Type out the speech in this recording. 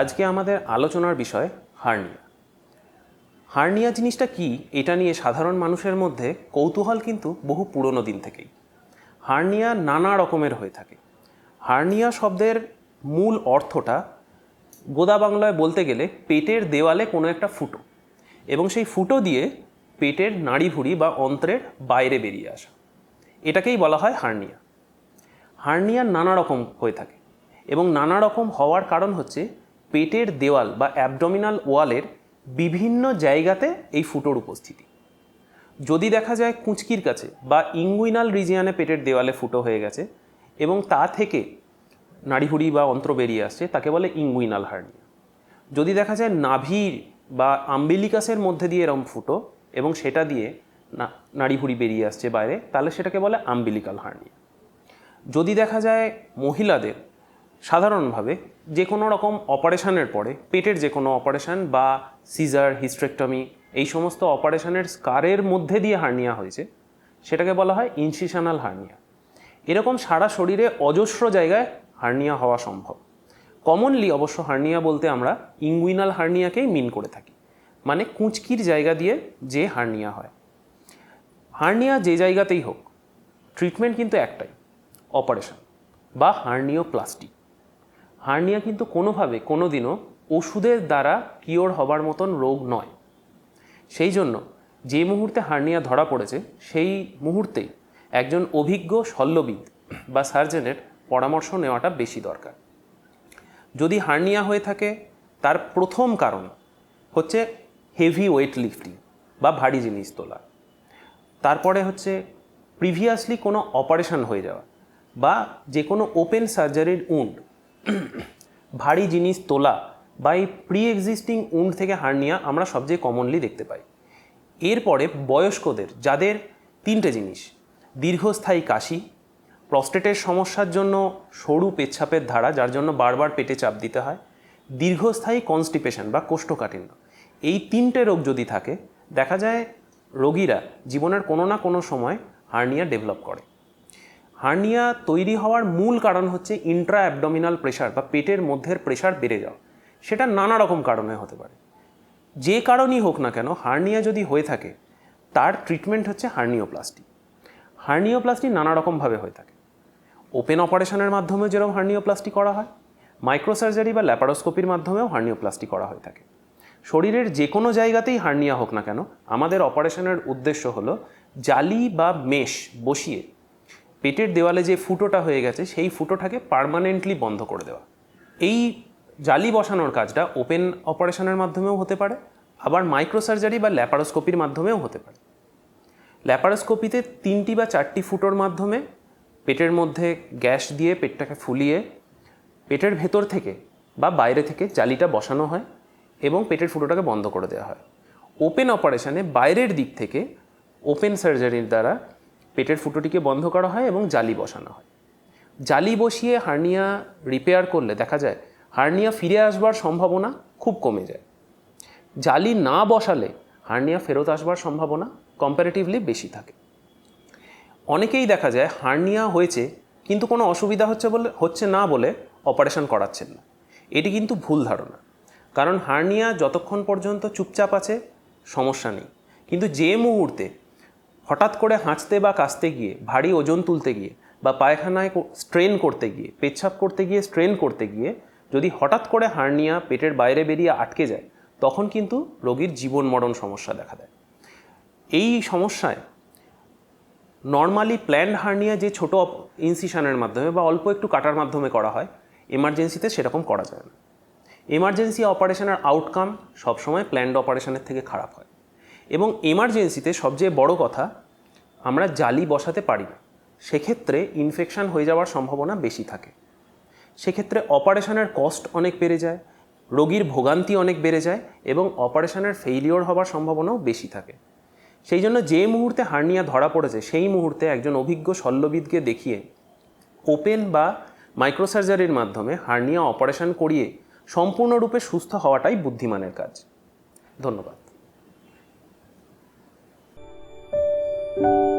আজকে আমাদের আলোচনার বিষয় হার্নিয়া। হার্নিয়া জিনিসটা কি, এটা নিয়ে সাধারণ মানুষের মধ্যে কৌতূহল কিন্তু বহু পুরনো দিন থেকেই। হার্নিয়া নানা রকমের হয়ে থাকে। হার্নিয়া শব্দের মূল অর্থটা গোদা বাংলায় বলতে গেলে পেটের দেওয়ালে কোনো একটা ফুটো এবং সেই ফুটো দিয়ে পেটের নাড়িভুড়ি বা অন্ত্রের বাইরে বেরিয়ে আসা। এটাকেই বলা হয় হার্নিয়া। হার্নিয়া নানা রকম হয়ে থাকে এবং নানা রকম হওয়ার কারণ হচ্ছে পেটের দেওয়াল বা অ্যাবডোমিনাল ওয়ালের বিভিন্ন জায়গাতে এই ফুটোর উপস্থিতি। যদি দেখা যায় কুঁচকির কাছে বা ইঙ্গুইনাল রিজিয়ানে পেটের দেওয়ালে ফুটো হয়ে গেছে এবং তা থেকে নাড়িহুড়ি বা অন্ত্র বেরিয়ে আসছে, তাকে বলে ইঙ্গুইনাল হার্নিয়া যদি দেখা যায় নাভির বা আম্বিলিকাসের মধ্যে দিয়ে এরম ফুটো এবং সেটা দিয়ে না নাড়িভুড়ি বেরিয়ে আসছে বাইরে, তাহলে সেটাকে বলে আম্বিলিকাল হার্নিয়া যদি দেখা যায় মহিলাদের সাধারণভাবে যে কোনো রকম অপারেশনের পরে, পেটের যে কোনো অপারেশন বা সিজার, হিস্ট্রেক্টমি, এই সমস্ত অপারেশনের স্কারের মধ্যে দিয়ে হার্নিয়া হয়েছে, সেটাকে বলা হয় ইনসিশনাল হার্নিয়া। এরকম সারা শরীরে অজস্র জায়গায় হার্নিয়া হওয়া সম্ভব। কমনলি অবশ্য হার্নিয়া বলতে আমরা ইঙ্গুইনাল হার্নিয়াকেই মিন করে থাকি মানে কুঁচকির জায়গা দিয়ে যে হার্নিয়া হয়। হার্নিয়া যে জায়গাতেই হোক ট্রিটমেন্ট কিন্তু একটাই, অপারেশন বা হার্নিওপ্লাস্টি। হার্নিয়া কিন্তু কোনোভাবে কোনো দিনও ওষুধের দ্বারা কিওর হবার মতন রোগ নয়। সেই জন্য যে মুহূর্তে হার্নিয়া ধরা পড়েছে, সেই মুহূর্তেই একজন অভিজ্ঞ শল্যবিদ বা সার্জনের পরামর্শ নেওয়াটা বেশি দরকার। যদি হার্নিয়া হয়ে থাকে, তার প্রথম কারণ হচ্ছে হেভি ওয়েট লিফটিং বা ভারী জিনিস তোলা। তারপরে হচ্ছে প্রিভিয়াসলি কোনো অপারেশন হয়ে যাওয়া বা যে কোনো ওপেন সার্জারির উন্ড ভারী জিনিস তোলা বা এই প্রি এক্সিস্টিং উন্ড থেকে হার্নিয়া আমরা সবচেয়ে কমনলি দেখতে পাই। এরপরে বয়স্কদের, যাদের তিনটে জিনিস, দীর্ঘস্থায়ী কাশি প্রস্টেটের সমস্যার জন্য সরু পেচ্ছাপের ধারা, যার জন্য বারবার পেটে চাপ দিতে হয়, দীর্ঘস্থায়ী কনস্টিপেশন বা কোষ্ঠকাঠিন্য, এই তিনটে রোগ যদি থাকে, দেখা যায় রোগীরা জীবনের কোনো না কোনো সময় হার্নিয়া ডেভেলপ করে। হার্নিয়া তৈরি হওয়ার মূল কারণ হচ্ছে ইন্ট্রা অ্যাবডোমিনাল প্রেশার বা পেটের মধ্যের প্রেশার বেড়ে যাওয়া। সেটা নানা রকম কারণে হতে পারে। যে কারণই হোক না কেন, হার্নিয়া যদি হয়ে থাকে, তার ট্রিটমেন্ট হচ্ছে হার্নিওপ্লাস্টি। হার্নিওপ্লাস্টি নানা রকমভাবে হয়ে থাকে। ওপেন অপারেশনের মাধ্যমে যেরকম হার্নিওপ্লাস্টি করা হয়, মাইক্রোসার্জারি বা ল্যাপারোস্কোপির মাধ্যমেও হার্নিওপ্লাস্টি করা হয়ে থাকে। শরীরের যে কোনো জায়গাতেই হার্নিয়া হোক না কেন, আমাদের অপারেশনের উদ্দেশ্য হলো জালি বা মেশ বসিয়ে পেটের দেওয়ালে যে ফুটোটা হয়ে গেছে, সেই ফুটোটাকে পার্মানেন্টলি বন্ধ করে দেওয়া। এই জালি বসানোর কাজটা ওপেন অপারেশনের মাধ্যমেও হতে পারে, আবার মাইক্রোসার্জারি বা ল্যাপারোস্কোপির মাধ্যমেও হতে পারে। ল্যাপারোস্কোপিতে তিনটি বা চারটি ফুটোর মাধ্যমে পেটের মধ্যে গ্যাস দিয়ে পেটটাকে ফুলিয়ে পেটের ভেতর থেকে বা বাইরে থেকে জালিটা বসানো হয় এবং পেটের ফুটোটাকে বন্ধ করে দেওয়া হয়। ওপেন অপারেশানে বাইরের দিক থেকে ওপেন সার্জারির দ্বারা পেটের ফুটোটিকে বন্ধ করা হয় এবং জালি বসানো হয়। জালি বসিয়ে হার্নিয়া রিপেয়ার করলে দেখা যায়, হার্নিয়া ফিরে আসবার সম্ভাবনা খুব কমে যায়। জালি না বসালে হার্নিয়া ফেরত আসবার সম্ভাবনা কম্পারেটিভলি বেশি থাকে। অনেকেই দেখা যায় হার্নিয়া হয়েছে কিন্তু কোনো অসুবিধা হচ্ছে বলে, হচ্ছে না বলে অপারেশন করাচ্ছেন না। এটি কিন্তু ভুল ধারণা। কারণ হার্নিয়া যতক্ষণ পর্যন্ত চুপচাপ আছে, সমস্যা নেই। কিন্তু যে মুহূর্তে হঠাৎ করে হাঁচতে বা কাশতে গিয়ে, ভারী ওজন তুলতে গিয়ে বা পায়খানায় স্ট্রেন করতে গিয়ে, পেচ্ছাপ করতে গিয়ে স্ট্রেন করতে গিয়ে যদি হঠাৎ করে হার্নিয়া পেটের বাইরে বেরিয়ে আটকে যায়, তখন কিন্তু রোগীর জীবন মরণ সমস্যা দেখা দেয়। এই সমস্যায় নর্মালি প্ল্যান্ড হার্নিয়া যে ছোট ইনসিশনের মাধ্যমে বা অল্প একটু কাটার মাধ্যমে করা হয় এমার্জেন্সিতে সেরকম করা যায় না। এমার্জেন্সি অপারেশনের আউটকাম সবসময় প্ল্যান্ড অপারেশনের থেকে খারাপ হয়। এবং এমার্জেন্সিতে সবচেয়ে বড় কথা, আমরা জালি বসাতে পারি না। সেক্ষেত্রে ইনফেকশন হয়ে যাওয়ার সম্ভাবনা বেশি থাকে। সেক্ষেত্রে অপারেশনের কস্ট অনেক বেড়ে যায়, রোগীর ভোগান্তি অনেক বেড়ে যায় এবং অপারেশনের ফেইলিওর হওয়ার সম্ভাবনাও বেশি থাকে। সেই জন্য যে মুহূর্তে হার্নিয়া ধরা পড়েছে, সেই মুহূর্তে একজন অভিজ্ঞ শল্যবিদকে দেখিয়ে ওপেন বা মাইক্রোসার্জারির মাধ্যমে হার্নিয়া অপারেশন করিয়ে সম্পূর্ণরূপে সুস্থ হওয়াটাই বুদ্ধিমানের কাজ। ধন্যবাদ। thank you